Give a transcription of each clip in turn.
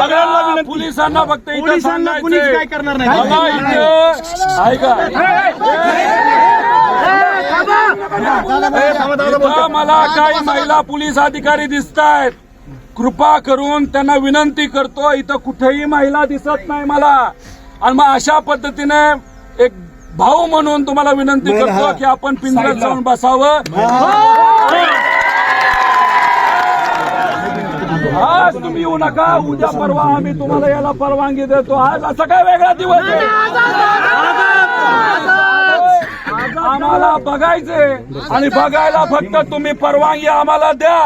सगळ्यांना विनंती. पोलिसांना फक्त इथं पोलिसांना कुणीच काय करणार नाही. बघा इथं. ऐका इथं मला काही महिला पोलीस अधिकारी दिसत आहेत कृपा करून त्यांना विनंती करतो इथं कुठेही महिला दिसत नाही मला. आणि मग अशा पद्धतीने एक भाऊ म्हणून तुम्हाला विनंती करतो की आपण पिंजऱ्यात जाऊन बसावं आज तुम्ही येऊ नका. उद्या परवा आम्ही तुम्हाला याला परवानगी देतो. आज असा काय वेगळा दिवस आहे? आम्हाला बघायचे आणि बघायला फक्त तुम्ही परवानगी आम्हाला द्या.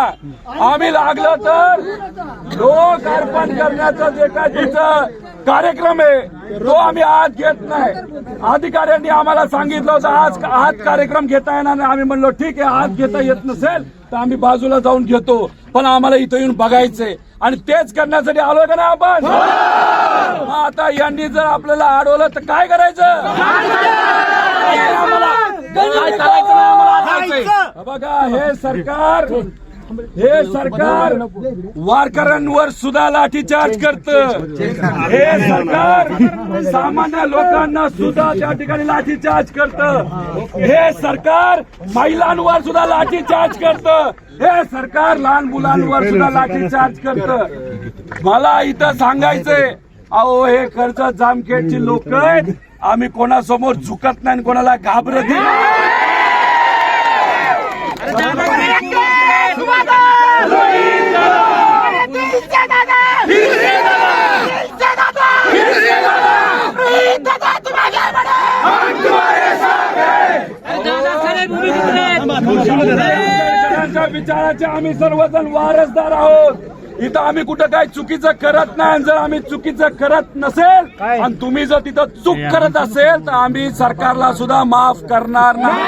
आम्ही लागलं तर लोक अर्पण करण्याचं जे काय तिचं कार्यक्रम आहे तो आम्ही आज घेत नाही. अधिकाऱ्यांनी आम्हाला सांगितलं होतं आज आज कार्यक्रम घेता येणार नाही. आम्ही म्हणलो ठीक आहे आज घेता येत नसेल तर आम्ही बाजूला जाऊन घेतो. पण आम्हाला इथं येऊन बघायचंय. आणि तेच करण्यासाठी आलोय का नाही आपण? मग आता यांनी जर आपल्याला अडवलं तर काय करायचं? आम्हाला काय करायचं नाही आम्हाला? असायचंय. बघा हे सरकार हे सरकार वारकऱ्यांवर सुद्धा लाठीचार्ज करत. हे सरकार सामान्य लोकांना सुद्धा त्या ठिकाणी लाठीचार्ज करत. हे सरकार महिलांवर सुद्धा लाठीचार्ज करत. हे सरकार लहान मुलांवर सुद्धा लाठीचार्ज करत. मला इथं सांगायचंय अहो हे कर्ज जामखेडची लोक आहेत. आम्ही कोणासमोर झुकत नाही आणि कोणाला घाबरत नाही. विचाराचे आम्ही सर्वजण वारसदार आहोत. इथं आम्ही कुठं काय चुकीचं करत नाही. आणि जर आम्ही चुकीचं करत नसेल आणि तुम्ही जर तिथं चूक करत असेल तर आम्ही सरकारला सुद्धा माफ करणार नाही.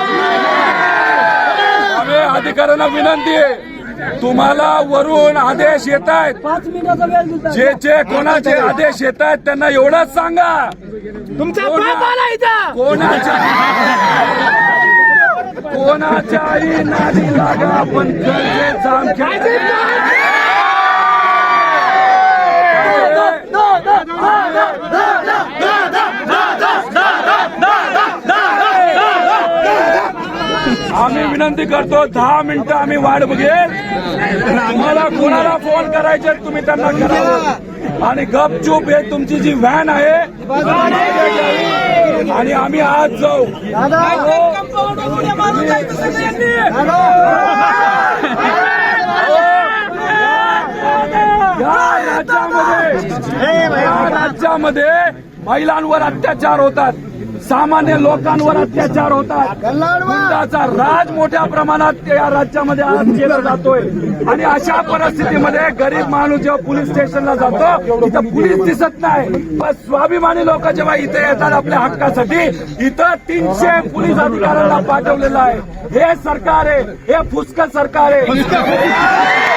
आम्ही अधिकाऱ्यांना विनंती आहे. तुम्हाला वरून आदेश येत आहेत. जे जे कोणाचे आदेश येत आहेत त्यांना एवढंच सांगा. तुमचा कोणा- बाप आला इथं. कोणाच्या कोणाच्याही नादी लागा पण कर्जे विनंती करतो दहा मिनिटं आम्ही वाट बघेल. तुम्हाला कोणाला फोन करायचे तुम्ही त्यांना करावं. आणि गपचूप हे तुमची जी व्हॅन आहे आणि आम्ही आज जाऊ. या राज्यामध्ये या राज्यामध्ये महिलांवर अत्याचार होतात. सामान्य लोकांवर अत्याचार होतात. गुंडाचा राज मोठ्या प्रमाणात या राज्यामध्ये आज केला जातोय. आणि अशा परिस्थितीमध्ये गरीब माणूस जेव्हा पोलीस स्टेशनला जातो तिथं पोलीस दिसत नाही. पण स्वाभिमानी लोक जेव्हा इथे येतात आपल्या हक्कासाठी इथं तीनशे पोलीस अधिकाऱ्यांना पाठवलेलं आहे. हे सरकार आहे हे फुसकं सरकार आहे.